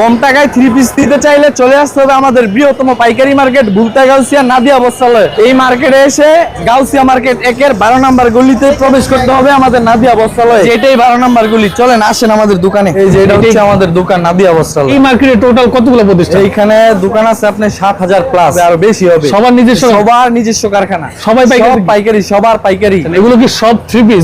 কম টাকায় three piece দিতে চাইলে চলে আসতে হবে আমাদের বৃহত্তম পাইকারি মার্কেট ভুলতা গাউসিয়া নাদিয়া বস্ত্রালয়। এই মার্কেটে এসে গাউসিয়া মার্কেট একের বারো নাম্বার গলিতে প্রবেশ করতে হবে আমাদের নাদিয়া বস্ত্রালয়। এটাই বারো নাম্বার গলি চলেন আসেন আমাদের দোকানে। এই যে এটা হচ্ছে আমাদের দোকান নাদিয়া বস্ত্রালয়। এই মার্কেটে টোটাল কতগুলো প্রতিষ্ঠান? এইখানে দোকান আছে আপনার সাত হাজার প্লাস আরও বেশি হবে। সবার নিজস্ব সবার নিজস্ব কারখানা। সবাই পাইকারি? সব পাইকারি। সবার পাইকারি। এগুলো কি সব থ্রি পিস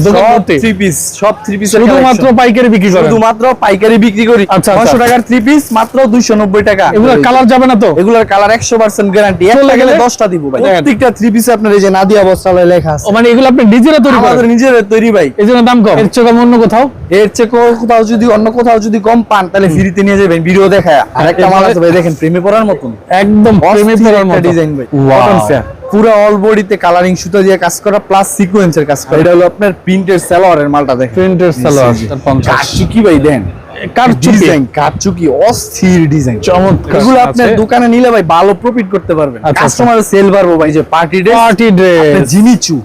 থ্রি পিস সব থ্রি পিস শুধুমাত্র পাইকারি বিক্রি করেন? শুধুমাত্র পাইকারি বিক্রি করি। আচ্ছা, আচ্ছা। নশো টাকার থ্রি পিস মাত্র দুইশো নব্বই টাকা। এগুলো কালার যাবে না তো? এগুলোর কালার একশো পার্সেন্ট গ্যারান্টি একটা গেলে গেলে? দশটা দিব ভাই। প্রত্যেকটা থ্রি পিস আপনার এই যে নাদিয়া বস্ত্রালয় লেখা আছে। মানে এগুলো আপনি নিজেরা তৈরি আমাদের করেন নিজের তৈরি ভাই। এই জন্য দাম কম? এর চেয়ে কম অন্য কোথাও? এর চেয়ে কো- কোথাও যদি অন্য কোথাও যদি কম পান তাহলে ফ্রিতে নিয়ে যাবেন। ভিডিও দেখায়। আর একটা মাল আছে ভাই দেখেন প্রেমে পড়ার মতন। একদম প্রেমে পড়ার মতো। ডিজাইন ভাই। Wow. কটন ফেয়ার পুরো অল বডিতে কালারিং সুতা দিয়ে কাজ করা প্লাস সিকোয়েন্সের কাজ করা। এটা হলো আপনার প্রিন্টেড সালোয়ারের মালটা দেখেন। প্রিন্টেড সালোয়ার তার 50 কারচুকি ভাই দেন। ডিজাইন কারচুকি অস্থির ডিজাইন চমৎকার। এগুলো আপনার দোকানে নিলে ভাই ভালো প্রফিট করতে পারবেন। সেল বাড়বো ভাই যে party dress party dress Jimmy Choo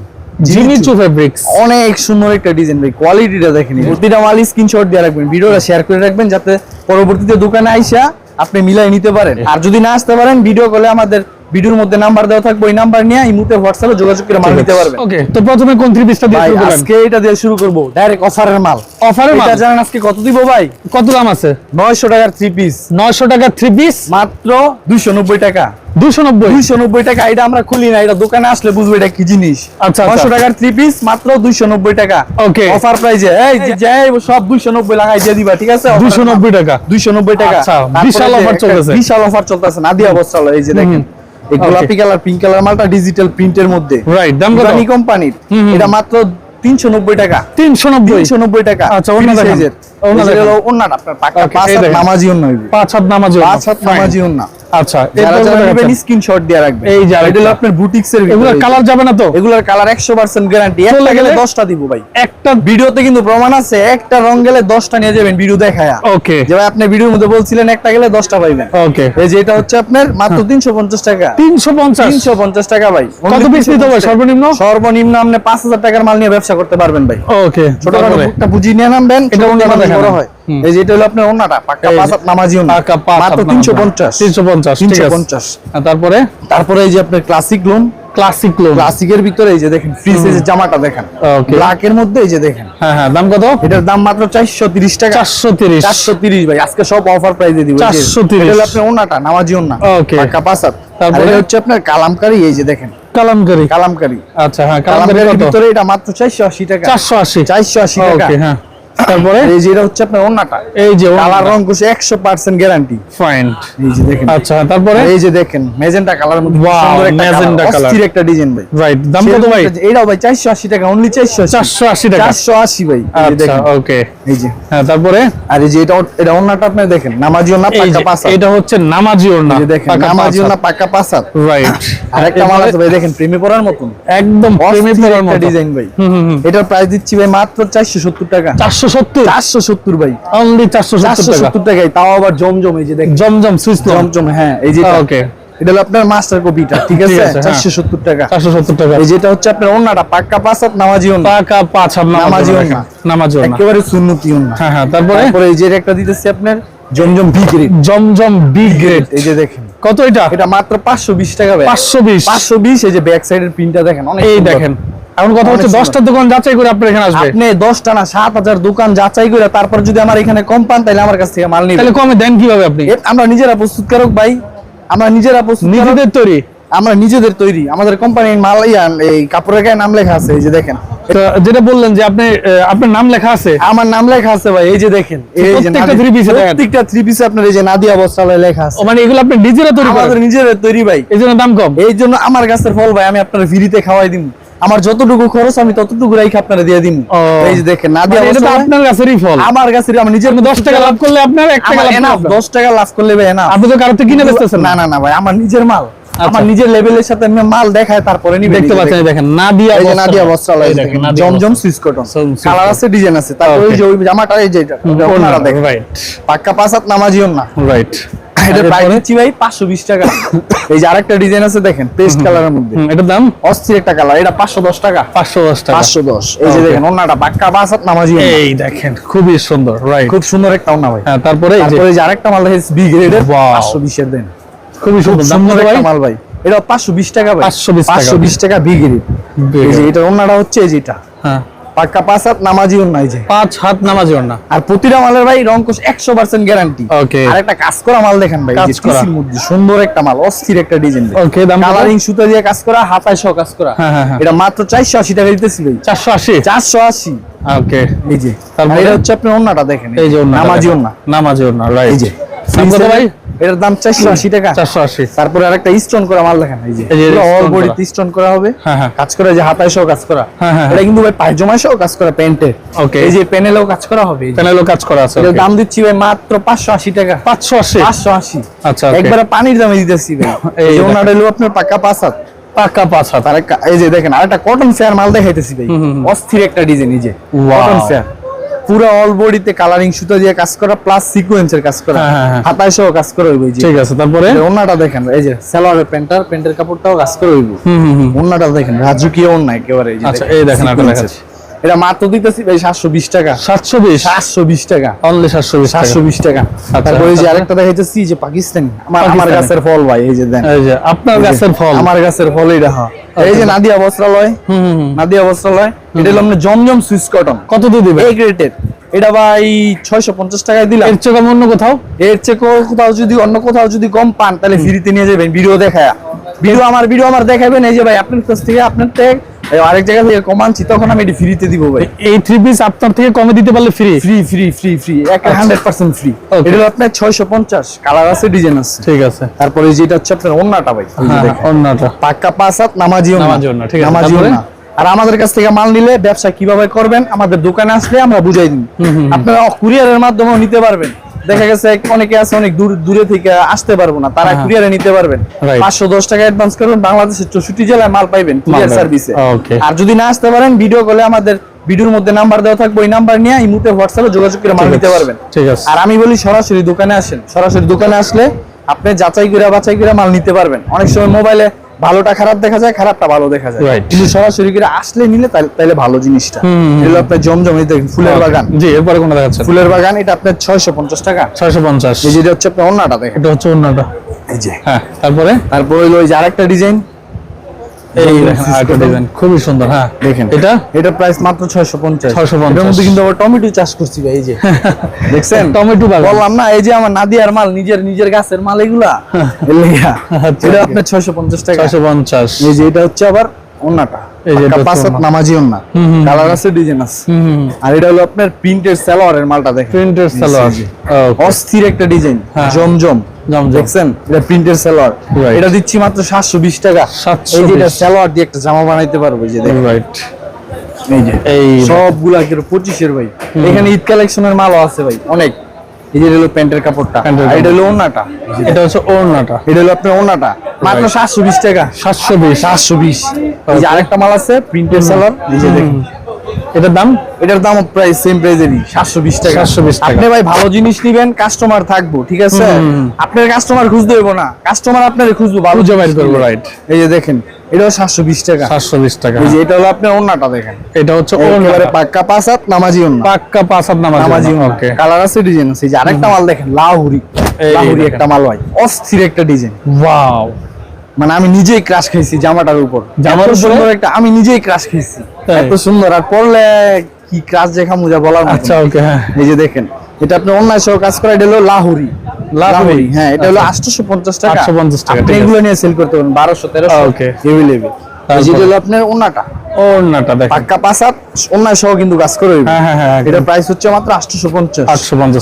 Jimmy Choo fabrics অনেক সুন্দর একটা ডিজাইন ভাই কোয়ালিটিটা দেখেন প্রতিটা মাল স্ক্রিনশট দিয়ে রাখবেন ভিডিওটা শেয়ার করে রাখবেন যাতে পরবর্তীতে দোকানে আইসা আপনি মিলাই নিতে পারেন। আর যদি না আসতে পারেন ভিডিও কলে আমাদের ভিডিওর মধ্যে নাম্বার দেওয়া থাকবে ওই নাম্বার নিয়ে হোয়াটসঅ্যাপে যোগাযোগ করে মাল নিতে ওকে তো প্রথমে কোন থ্রি পিসটা দিয়ে শুরু করবেন? আজকে এটা দিয়ে শুরু করব ডাইরেক্ট অফারের মাল। অফারে এটা জানেন আজকে কত দিব ভাই? কত দাম আছে? 900 টাকার থ্রি পিস 900 টাকা থ্রি পিস মাত্র 290 টাকা। 290 290 টাকা এটা আমরা খুলি না এটা দোকানে আসলে বুঝবে এটা কি জিনিস। আচ্ছা, আচ্ছা। 900 টাকার থ্রি পিস মাত্র 290 টাকা। Okay. অফার প্রাইজে এই যে যাই সব 290 লাগাই দিয়ে দিবা ঠিক আছে? 290 টাকা। 290 টাকা। আচ্ছা, বিশাল offer চলতেছে। বিশাল অফার চলতেছে নাদিয়া বস্ত্রালয় এই যে দেখেন। এই গোলাপি কালার পিঙ্ক কালার মালটা ডিজিটাল প্রিন্টের মধ্যে। রাইট দাম কত? কোম্পানির। এটা মাত্র 390 টাকা। 390 390 টাকা। আচ্ছা, Free দেখান। size-এর। ওড়না এই যে দেখান। ওড়নাটা আপনার পাক্কা পাঁচ হাত নামাজি হইবে। পাঁচ হাত নামাজ পাঁচ হাত নামাজি ওড়না। আচ্ছা যারা যারা নেবেন স্ক্রিনশট দিয়ে রাখবেন। এই যে এটা হলো আপনার বুটিক্সের এগুলোর কালার যাবে না তো? এগুলোর কালার 100% গ্যারান্টি একটা গেলে গেলে? 10টা দিব ভাই। একটা ভিডিওতে কিন্তু প্রমাণ আছে একটা রং গেলে 10টা নিয়ে যাবেন ভিডিও দেখায়া। ওকে। যে ভাই আপনি ভিডিওর মধ্যে বলছিলেন একটা গেলে 10টা পাইবেন। ওকে। এই যে এটা হচ্ছে আপনার মাত্র 350 টাকা। 350 350 টাকা ভাই। কত পিস নিতে হবে? সর্বনিম্ন? সর্বনিম্ন আপনি 5000 টাকার মাল নিয়ে ব্যবসা করতে পারবেন ভাই। ওকে ছোটখাটো একটা পুঁজি নিয়ে নামবেন এটা হয়। এই যে এটা হলো আপনার ওন্নাটা পাক্কা এই যে। পাঁচ নামাজি ওন্না পাকা মাত্র নামাজ। 350 350 ঠিক আছে। 350 আর তারপরে? তারপরে এই যে আপনার ক্লাসিক লোন ক্লাসিক লোন ক্লাসিকের ভিতরে এই যে দেখেন ফ্রি সাইজের জামাটা দেখেন. ব্ল্যাক এর মধ্যে এই যে দেখেন। হ্যাঁ হ্যাঁ দাম কত? এটার দাম মাত্র 430 টাকা। 430 430 ভাই আজকে সব অফার প্রাইসে দিব। এই যে, 430 এটা হলো আপনার ওন্নাটা নামাজি Okay. পাক্কা পাঁচাত তারপরে? হচ্ছে আপনার কালামকারি এই যে দেখেন। কালামকারি। কালামকারি। আচ্ছা হ্যাঁ কালামকারি কালামকারির ভিতরে এটা মাত্র 480 টাকা। 480 480 টাকা। ওকে হ্যাঁ। তারপরে? এই যে এটা হচ্ছে আপনার ওন্নাটা এই যে কালার রং কুশি 100% গ্যারান্টি ফাইন এই যে দেখেন। আচ্ছা তারপরে? এই যে দেখেন মেজেন্টা কালার মধ্যে সুন্দর একটা magenta কালার অস্থির একটা ডিজাইন ভাই। রাইট দাম কত ভাই? এটাও ভাই 480 টাকা অনলি 480 480 টাকা। 480 ভাই এই আচ্ছা দেখেন। ওকে এই যে। হ্যাঁ তারপরে? আর এই যে এটা এটা ওন্নাটা আপনি দেখেন নামাজি ওন্না এই পাক্কা এটা হচ্ছে নামাজি যে দেখেন নামাজি ওন্না পাক্কা পাঁচ হাত রাইট আর একটা মাল আছে ভাই দেখেন প্রেমে পড়ার মতন। একদম প্রেমে পড়ার মতো ডিজাইন ভাই। হুম হুম হুম। এটার প্রাইস দিচ্ছি ভাই মাত্র 470 টাকা। 470 470 ভাই। অনলি 470 টাকা? 470 টাকায় তাও আবার জমজম এই যে দেখেন। জমজম সুইচ জমজম হ্যাঁ এই যে ওকে এটা হলো আপনার মাস্টার কপিটা ঠিক আছে? ঠিক আছে, হ্যাঁ। 470 টাকা। 470 টাকা। এই যেটা হচ্ছে আপনার ওন্নাটা পাক্কা পাঁচ হাত নামাজি ওন্না পাকা পাঁচ হাত নামাজি নামাজি ওড়না। ওড়না। নামাজি ওড়না। একেবারে সুন্নতি ওন্না হ্যাঁ হ্যাঁ তারপরে? তারপরে এই যে একটা দিতেছি আপনার Zamzam B grade Zamzam B grade এই যে দেখেন। কত এটা? এটা মাত্র 520 টাকা ভাই। 520 520 এই যে ব্যাক সাইডের প্রিন্টটা দেখেন অনেক এই। দেখেন। এখন কথা হচ্ছে। দশটার দোকান যাচাই করে আপনার এখানে আসবে। আপনি 10টা না 7000 দোকান যাচাই করে তারপর যদি আমার এখানে কম পান তাহলে আমার কাছ থেকে মাল তাহলে কমে দেন কীভাবে আপনি? আমরা নিজেরা প্রস্তুতকারক ভাই। আমরা নিজেরা প্রস্তুত নিজেদের তৈরি? আমরা নিজেদের তৈরি। আমাদের কোম্পানির মাল এই কাপড়ের গায়ে নাম লেখা আছে এই যে দেখেন। যেটা বললেন যে আপনি আপনার নাম লেখা আছে? আমার নাম লেখা আছে ভাই এই যে দেখেন প্রত্যেকটা। প্রত্যেকটা থ্রি পিসে আপনার এই যে নাদিয়া বস্ত্রালয় লেখা আছে। মানে এগুলো আপনি নিজেরা তৈরি করেন? নিজেদের তৈরি ভাই। এই জন্য দাম কম? এই জন্য আমার গাছের ফল ভাই আমি আপনার ফ্রিতে খাওয়াই দিব আমার যতটুকু খরচ আমি ততটুকু রাইখে আপনারা দিয়ে দিন এই যে দেখেন নাদিয়া মানে এটা আপনার গাছেরই ফল। আমার গাছের আমার নিজের আপনি দশ টাকা লাভ করলে আপনার এক টাকা লাভ করলে enough, আপনার। দশ টাকা লাভ করলে ভাই না আপনি তো কারও থেকে কিনে বেচতেছেন। না না না না ভাই আমার নিজের মাল। আমার নিজের লেভেলের সাথে আমি মাল দেখায় তারপরে নিবে দেখতে পাচ্ছেন দেখেন নাদিয়া এই যে বস্ত্রালয়। নাদিয়া বস্ত্রালয় দেখেন জমজম সুইচ কটন। কালার আছে ডিজাইন আছে। তারপর ওই যে ওই জামাটা এই যে এটা, দেখেন। right. পাক্কা পাঁচ হাত নামাজিও না। রাইট এটা প্রাইস দিচ্ছি ভাই পাঁচশো বিশ টাকা। এই যে আরেকটা ডিজাইন আছে দেখেন পেস্ট কালারের মধ্যে। এটার দাম? অস্থির একটা কালার এটা পাঁচশো দশ টাকা। পাঁচশো দশ টাকা। পাঁচশো দশ। এই যে দেখেন ওনাটা পাক্কা বাস নামাজি এই দেখেন খুবই সুন্দর রাইট খুব সুন্দর একটা ওনা ভাই। হ্যাঁ তারপরে তারপরে যে আরেকটা মাল দেখেন বি গ্রেডের Wow. পাঁচশো বিশের দেন। খুবই খুব সুন্দর দাম একটা মাল ভাই। এটা পাঁচশো বিশ টাকা ভাই। 520 টাকা। পাঁচশো বিশ টাকা বি গ্রেড এই যে এটা ওনাটা হচ্ছে এই যেটা হ্যাঁ। পাক্কা পাঁচ হাত নামাজি এই যে। পাঁচ হাত নামাজি ওড়না আর প্রতিটা মালের ভাই রংকশ একশো পার্সেন্ট গ্যারান্টি Okay. আর একটা কাজ করা মাল দেখেন ভাই কাজ করা। মধ্যে সুন্দর একটা মাল অস্থির একটা ডিজাইন Okay, দাম কালারিং সুতা দিয়ে কাজ করা হাতায় সহ কাজ করা। হ্যাঁ, হ্যাঁ, হ্যাঁ। এটা মাত্র চারশো আশি টাকা দিতেছি ভাই। চারশো আশি? চারশো আশি। ওকে এই যে। তারপরে? এটা হচ্ছে আপনার ওন্নাটা দেখেন। এই যে ওড়না নামাজি ওন্না নামাজি ওড়না রাইট এই যে। ভাই? এটার দাম চারশো আশি টাকা। চারশো আশি। তারপরে আরেকটা স্টোন করা মাল দেখেন এই যে। অল স্টোন করা। হবে। হ্যাঁ, হ্যাঁ। কাজ করা যে হাতায় সহ কাজ করা। হ্যাঁ, এটা কিন্তু ভাই সহ কাজ করা প্যান্টে Okay. এই যে প্যানেলেও কাজ করা হবে প্যানেলও কাজ করা আছে দাম দিচ্ছি ভাই মাত্র পাঁচশো আশি টাকা। পাঁচশো আশি? পাঁচশো আশি। আচ্ছা একবারে পানির দামে দিতেছি ভাই। এই ওনাটা হলো আপনার পাক্কা পাঁচ হাত। পাকা পাঁচ হাত। একটা- এই যে দেখেন আরেকটা কটন ফেয়ার মাল দেখাইতেছি ভাই। অস্থির একটা ডিজাইন এই যে। কটন ফেয়ার পুরো অল বডিতে কালারিং সুতো দিয়ে কাজ করা প্লাস সিকোয়েন্সের কাজ করা হ্যাঁ, হ্যাঁ, হ্যাঁ। হাতায় সহ কাজ করা হইব ঠিক আছে তারপরে ওন্নাটা দেখেন এই যে সালোয়ারের প্যান্টার প্যান্টের কাপড়টাও কাজ করে হইব হুম হুম হুম ওন্নাটা দেখেন রাজকীয় ওন্না একেবারে এই যে আচ্ছা, এই দেখেন, আপনারা। দেখাচ্ছি। এটা মাত্র দিতেছি ভাই সাতশো বিশ টাকা। সাতশো বিশ? সাতশো বিশ টাকা। অনলি সাতশো বিশ টাকা। আচ্ছা, তারপরে যে আরেকটা দেখাইতেছি যে পাকিস্তানি। আমার আমার গাছের ফল ভাই এই যে দেন। এই যে আপনার গাছের ফল। আমার গাছের ফল এটা হ্যাঁ। এই যে নাদিয়া বস্ত্রালয়। হুম। নাদিয়া বস্ত্রালয়। এটা হলো আপনার জমজম সুইস কটন। কত দিয়ে দিবে এই গ্রেটের এটা ভাই ছয়শো পঞ্চাশ টাকায় দিলাম। এর চেয়ে কম অন্য কোথাও? এর চেয়ে কোথাও যদি অন্য কোথাও যদি কম পান তাহলে ফ্রিতে নিয়ে যাবেন। ভিডিও দেখায়। ভিডিও আমার ভিডিও আমার দেখাবেন। এই যে ভাই আপনার কাছ থেকে আপনার থেকে আরেক জায়গা থেকে কম আনছি তখন আমি এটি ফ্রিতে দিব ভাই। এই থ্রি পিস আপনার থেকে কমে দিতে পারলে free free free free free hundred percent free এটা আপনার ছয়শো পঞ্চাশ কালার আছে ডিজাইন আছে। ঠিক আছে। তারপরে যেটা হচ্ছে আপনার অন্যটা ভাই যে হ্যাঁ। অন্যটা পাক্কা পাঁচ হাত নামাজি নামাজি ঠিক আছে। নামাজি আর আমাদের কাছ থেকে মাল নিলে ব্যবসা কীভাবে করবেন আমাদের দোকানে আসলে আমরা বুঝাই দিই। আপনারা কুরিয়ারের মাধ্যমেও নিতে পারবেন। দেখা গেছে অনেকে আছে অনেক দূর দূরে থেকে আসতে পারব না তারা হ্যাঁ। কুরিয়ারে নিতে পারবেন। পাঁচশো দশ টাকা অ্যাডভান্স করবেন বাংলাদেশের চৌষট্টি জেলায় মাল পাইবেন কুরিয়ার সার্ভিসে আর যদি না আসতে পারেন ভিডিও কলে আমাদের ভিডিওর মধ্যে নাম্বার দেওয়া থাকবে ওই নাম্বার নিয়ে এই মুহূর্তে হোয়াটসঅ্যাপে যোগাযোগ করে মাল নিতে পারবেন। আর আমি বলি সরাসরি দোকানে আসেন। সরাসরি দোকানে আসলে আপনি যাচাই করে বাছাই করে মাল নিতে পারবেন। অনেক সময় মোবাইলে ভালোটা খারাপ দেখা যায় খারাপটা ভালো দেখা যায়। কিন্তু সরাসরি করে আসলে নিলে তাহলে- ভালো জিনিসটা। এগুলো আপনার জমজম এই দেখেন ফুলের বাগান। জি এরপরে কোনটা দেখাচ্ছে ফুলের বাগান এটা আপনার ছয়শো পঞ্চাশ টাকা। ছয়শো পঞ্চাশ। এই যেটা হচ্ছে আপনার অন্যটা দেখেন। এটা হচ্ছে অন্যটা এই যে। হ্যাঁ তারপরে? তারপরে ওই যে আরেকটা ডিজাইন। এই দেখেন আরেকটা ডিজাইন খুবই সুন্দর হ্যাঁ। দেখেন এটা? এটা প্রাইস মাত্র ছয়শো পঞ্চাশ। 650 এটার মধ্যে কিন্তু আবার টমেটো চাষ করছি ভাই এই যে। দেখছেন? টমেটো বাগান। বললাম না এই যে আমার নাদিয়ার মাল নিজের নিজের গাছের মাল এগুলা। এর আচ্ছা, এটা আপনার ছয়শো পঞ্চাশ টাকা। ছয়শো পঞ্চাশ। এই যে এটা হচ্ছে আবার ওন্নাটা। এটা পাক্কা হচ্ছে পাঁচ হাত ওড়না। নামাজি ওন্না। হুম, হুম। কালার আছে ডিজাইন আছে। হুম হুম আর এটা হলো আপনার প্রিন্টেড সালোয়ারের মালটা দেখেন। প্রিন্টেড সালোয়ার. অস্থির একটা ডিজাইন হ্যাঁ। জমজম। জমজম। দেখছেন? এটা প্রিন্টেড সালোয়ার। এটা দিচ্ছি মাত্র সাতশো বিশ টাকা। এই যে এটা সালোয়ার দিয়ে একটা জামা বানাইতে পারব যে দেখেন। রাইট এই যে। সবগুলা পঁচিশের ভাই। এখানে ঈদ কালেকশনের মালও আছে ভাই অনেক। এই যে হলো প্যান্টের কাপড়টা এটা হলো এটা হচ্ছে ওড়নাটা। এটা হলো আপনার মাত্র সাতশো বিশ টাকা। সাতশো বিশ। সাতশো বিশ। এই যে আরেকটা মাল আছে প্রিন্টের সালার এই যে দেখুন। এটার দাম? এটার দাম প্রায় সেম প্রাইজেরই সাতশো বিশ টাকা। 720 টাকা। আপনি ভাই ভালো জিনিস নিবেন কাস্টমার থাকব ঠিক আছে? আপনার কাস্টমার খুঁজতে হইব না কাস্টমার আপনার খুঁজবো ভালো করব, নিলে। এই যে দেখেন এটাও সাতশো বিশ টাকা। সাতশো বিশ টাকা। এই যে এটা হলো আপনার ওন্নাটা দেখেন। এটা হচ্ছে পাক্কা পাঁচ নামাজি ওন্না পাক্কা পাঁচ হাত নামাজি নামাজি ওকে কালার আছে ডিজাইন আছে। এই যে আরেকটা মাল দেখেন লাহুরি। লাহুরি। একটা মাল ভাই অস্থির একটা ডিজাইন ওয়াও মানে আমি নিজেই ক্রাশ খাইছি জামাটার উপর। জামার সুন্দর একটা আমি নিজেই ক্রাশ খাইছি। এত সুন্দর আর পড়লে কি ক্রাশ দেখা মুজা বলার আচ্ছা ওকে হ্যাঁ। এই যে দেখেন এটা আপনি অনলাইন সহ কাজ করা এটা হলো লাহুরি। লাহুরি? হ্যাঁ এটা হলো আচ্ছা। আটশোশো পঞ্চাশ টাকা। 850 টাকা, আপনি এগুলো নিয়ে সেল করতে পারেন বারোশো তেরোশো। ওকে এভেলেবেল আপনার ওনাটা দেখেন। পাক্কা সহ কিন্তু কাজ করে হ্যাঁ হ্যাঁ হ্যাঁ এটা প্রাইস হচ্ছে মাত্র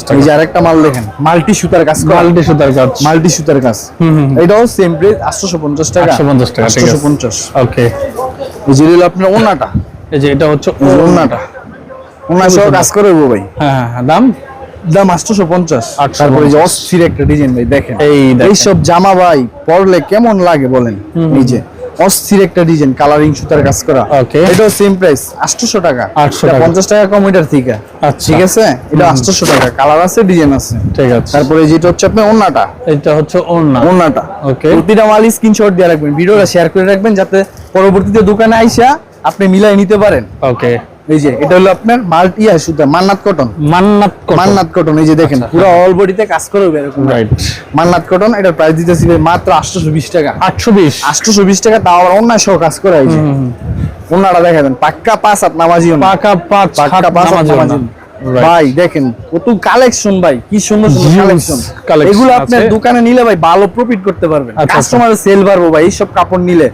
টাকা। এই যে আরেকটা মাল দেখেন মাল্টি সুতার কাজ কোয়ালিটি সুতার কাজ। মাল্টি সুতার কাজ। হুম। এটাও সেম প্রাইস টাকা। 850 টাকা, ঠিক আছে। আটশোশো পঞ্চাশ ওকে আপনার ওনাটা এই যে এটা হচ্ছে ওনাটা সহ কাজ করে ভাই। হ্যাঁ হ্যাঁ, দাম? দাম পঞ্চাশ 850 তারপরে যে অস্থির একটা ডিজাইন ভাই দেখেন। এই। এইসব জামা ভাই পরলে কেমন লাগে বলেন? নিজে অস্থির একটা ডিজাইন কালারিং সুতার কাজ করা। ওকে এটাও সেম প্রাইস 800 টাকা। 800 টাকা। 50 টাকা কম এটার থেকে। আচ্ছা। ঠিক আছে? এটা 800 টাকা। কালার আছে ডিজাইন আছে। ঠিক আছে। তারপরে যেটা হচ্ছে আপনার ওন্নাটা এটা হচ্ছে ওন্না ওন্নাটা ওকে প্রতিটা মাল স্ক্রিনশট দিয়ে রাখবেন ভিডিওটা শেয়ার করে রাখবেন যাতে পরবর্তীতে দোকানে আইসা আপনি মিলাই নিতে পারেন। ওকে এই যে এটা হলো আপনার মাল্টিয়া সুতা Mannat cotton. Mannat cotton. Mannat cotton এই যে দেখেন আচ্ছা, পুরো অল বডিতে কাজ করে এরকম। রাইট মান্নাত কটন এটার প্রাইস দিতেছি মাত্র 820 টাকা। 820 820 টাকা তাও আবার অন্য সহ কাজ করে এই যে ওনারা দেখাবেন পাক্কা পাঁচ হাত নামাজি পাক্কা পাঁচ পাক্কা পাঁচ হাত ভাই দেখেন কত কালেকশন ভাই কি সুন্দর সুন্দর কালেকশন এগুলো আপনার দোকানে নিলে ভাই ভালো প্রফিট করতে পারবেন। আচ্ছা, আচ্ছা। সেল বাড়বো ভাই এইসব কাপড় নিলে।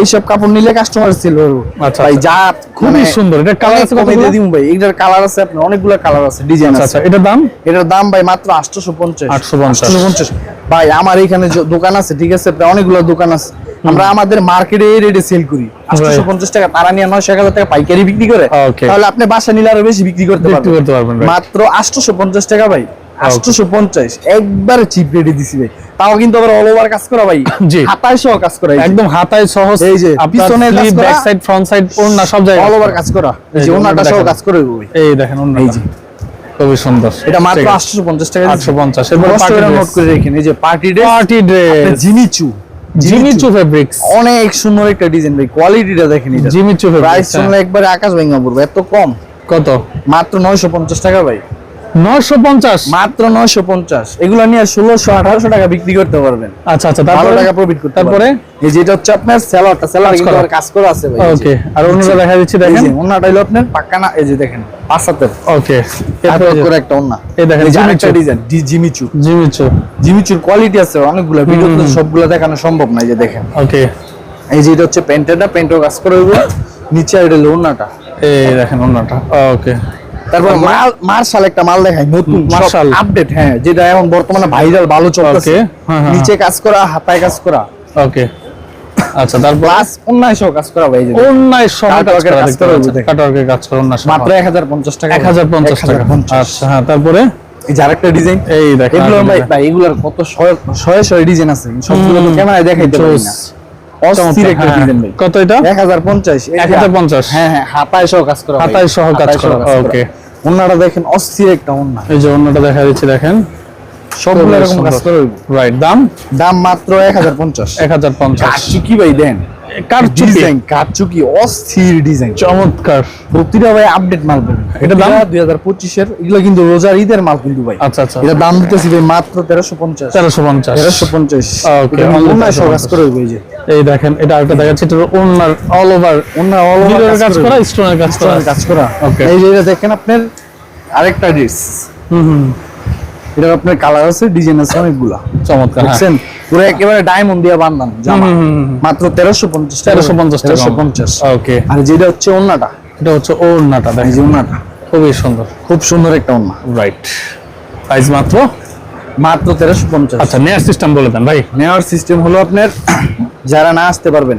এইসব কাপড় নিলে কাস্টমারের সেল বাড়বো। আচ্ছা, ভাই। যা খুবই মানে সুন্দর। এটার কালার আছে কতগুলো? দিয়ে দিবো ভাই। এটার কালার আছে আপনার অনেকগুলো কালার আছে ডিজাইন আছে। আচ্ছা। এটার দাম? এটার দাম ভাই মাত্র 850 850 850 ভাই আমার এখানে দোকান আছে ঠিক আছে? প্রায় অনেকগুলো দোকান আছে। আমরা আমাদের মার্কেটে রেটে সেল করি। 850 টাকা তারা নিয়ে 900 টাকা পাইকারি বিক্রি করে। তাহলে আপনি বাসা নিলে আরও বেশি বিক্রি করতে পারবেন. মাত্র 850 টাকা ভাই 850 একবারে চিপ রেটে দিছি ভাই। তাও কিন্তু আবার অল ওভার কাজ করা ভাই। জি। হাতায় সহ কাজ করা একদম হাতায় সহজ এই যে, পিছনের কাজ ব্যাক সাইড ফ্রন্ট সাইড ওন্না সব জায়গায়। অল ওভার কাজ করা। এই এই যে যে সহ কাজ করে ভাই। এই দেখেন ওন্না এই যে। খুবই সুন্দর। এটা মাত্র ঠিক আছে। 850 টাকা দিছি। 850 এরপর কষ্ট party নোট করে রাখেন। এই যে party dress party dress Jimmy Choo Jimmy Choo fabrics অনেক সুন্দর একটা ডিজাইন ভাই কোয়ালিটিটা দেখেন এটা জিমিচু প্রাইস ফেব্রিক্স শুনলে একবারে আকাশ ভেঙে পড়বে এত কম। কত? মাত্র 950 টাকা ভাই। 950 মাত্র 950 এগুলো নিয়ে 1600 1800 টাকা বিক্রি করতে পারবেন। আচ্ছা আচ্ছা ভালো টাকা প্রফিট করতে তারপরে? এই যেটা হচ্ছে আপনার সেলারটা সেলার কিন্তু কাজ করা আছে ভাই ওকে আর অন্যটা দেখা দিচ্ছি দেখেন। যে হলো আপনার পাক্কা না এই যে দেখেন পাঁচ ওকে করে একটা ওন্না এই দেখেন, যে design Jimmy Choo Jimmy Choo জিমিচুর। Quality আছে অনেকগুলো। সবগুলো দেখানো সম্ভব না এই যে দেখেন। ওকে এই যে এটা হচ্ছে প্যান্টেটা প্যান্টও কাজ করে নিচে এটা হলো এই দেখেন অন্যটা ওকে তারপর মাল মার্শাল একটা মাল দেখাই নতুন মার্শাল। আপডেট হ্যাঁ যেটা এখন বর্তমানে ভাইরাল ভালো Okay, হ্যাঁ, হ্যাঁ, নিচে কাজ করা হাতায় কাজ করা। ওকে আচ্ছা তারপর? প্লাস অন্যায় সহ কাজ করা ভাই অন্যায় সহ কাজ করা দেখতে পাচ্ছেন। কাটওয়ার্কের কাজ করা অন্যায় মাত্র 1050 টাকা। 1050 টাকা। আচ্ছা হ্যাঁ তারপরে? এই যে আরেকটা ডিজাইন এই দেখেন এগুলো ভাই ভাই এগুলোর কত শয়ে শয়ে ডিজাইন আছে। সবগুলো তো ক্যামেরায় দেখাইতে পারি না। অস্থির একটা হ্যাঁ, ডিজাইন ভাই। কত এটা? 1050 এই যে 1050 হ্যাঁ হ্যাঁ হাতায় সহ কাজ করা। হাতায় সহ কাজ করা, okay. ওন্নাটা দেখেন অস্থির একটা অন্য। এই যে অন্যটা দেখা দিচ্ছে দেখেন। সবগুলো এরকম কাজ করে রাইট দাম? দাম মাত্র 1050 1050 কারচুকি ভাই দেন। কারচুপি? ডিজাইন কারচুকি অস্থির ডিজাইন চমৎকার। প্রতিটা ভাই আপডেট মাল পাবেন এটার দাম? দুই হাজার পঁচিশের এগুলো কিন্তু রোজার ঈদের মাল কিন্তু ভাই। আচ্ছা আচ্ছা এটা দাম দিতেছি ভাই মাত্র তেরোশো পঞ্চাশ। 1350 তেরোশো পঞ্চাশ। Okay, কাজ করে হইব যে। এই দেখেন এটা আরেকটা দেখাচ্ছি এটা ওনার অল ওভার all over মিররের কাজ করা। স্টোনের কাজ করা। কাজ করা। Okay. এই যে এটা দেখেন আপনার আরেকটা ড্রেস হুম হুম। এটা আপনার কালার আছে ডিজাইন আছে অনেকগুলা। চমৎকার হ্যাঁ। দেখছেন পুরো একেবারে ডায়মন্ড দিয়ে বান্ধান জামা। মাত্র তেরোশো পঞ্চাশ 1350 টাকা। তেরোশো পঞ্চাশ। ওকে আর যেটা হচ্ছে ওন্নাটা এটা হচ্ছে ওড়নাটা এই দেখেন। যে ওন্নাটা খুবই সুন্দর। খুব সুন্দর একটা ওন্না রাইট প্রাইস মাত্র? মাত্র তেরোশো পঞ্চাশ। আচ্ছা নেয়ার সিস্টেম বলে দেন ভাই। নেওয়ার সিস্টেম হলো আপনার যারা না আসতে পারবেন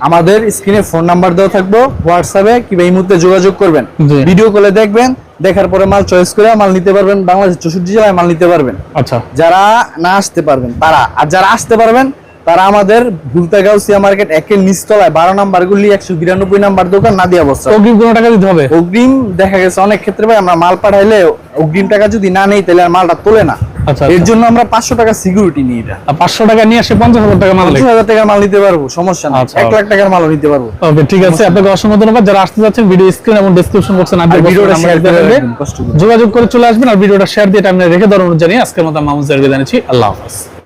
আমাদের স্ক্রিনে ফোন নাম্বার দেওয়া থাকব হোয়াটসঅ্যাপে কিংবা এই মুহূর্তে যোগাযোগ করবেন। ভিডিও কলে দেখবেন দেখার পরে মাল চয়েস করে মাল নিতে পারবেন বাংলাদেশ চৌষট্টি জেলায় মাল নিতে পারবেন। আচ্ছা। যারা না আসতে পারবেন তারা। আর যারা আসতে পারবেন তারা আমাদের ভুলতাগাঁও সিয়া মার্কেট একের নিচতলায় বারো নাম্বার গুলি একশো বিরানব্বই নাম্বার দোকান নাদিয়া বস্তা অগ্রিম কোনো টাকা দিতে হবে? অগ্রিম দেখা গেছে অনেক ক্ষেত্রে ভাই আমরা মাল পাঠাইলে অগ্রিম টাকা যদি না নেই তাহলে আর মালটা তোলে না। আচ্ছা, এর আচ্ছা। জন্য আমরা পাঁচশো টাকা সিকিউরিটি নিই এটা। পাঁচশো টাকা নিয়ে আসে পঞ্চাশ হাজার টাকা মাল পঞ্চাশ হাজার টাকার মাল নিতে পারব সমস্যা নেই। আচ্ছা, এক লাখ টাকার মালও নিতে পারব। ওকে ঠিক আছে আপনাকে অসংখ্য ধন্যবাদ। যারা আসতে যাচ্ছেন ভিডিও স্ক্রিন এবং ডেসক্রিপশন বক্সে না ভিডিওটা শেয়ার করে যোগাযোগ করে চলে আসবেন আর ভিডিওটা শেয়ার দিয়ে টাইম রেখে ধরুন জানিয়ে আজকের মতো মামুজ জানিয়েছি আল্লাহ হাফেজ।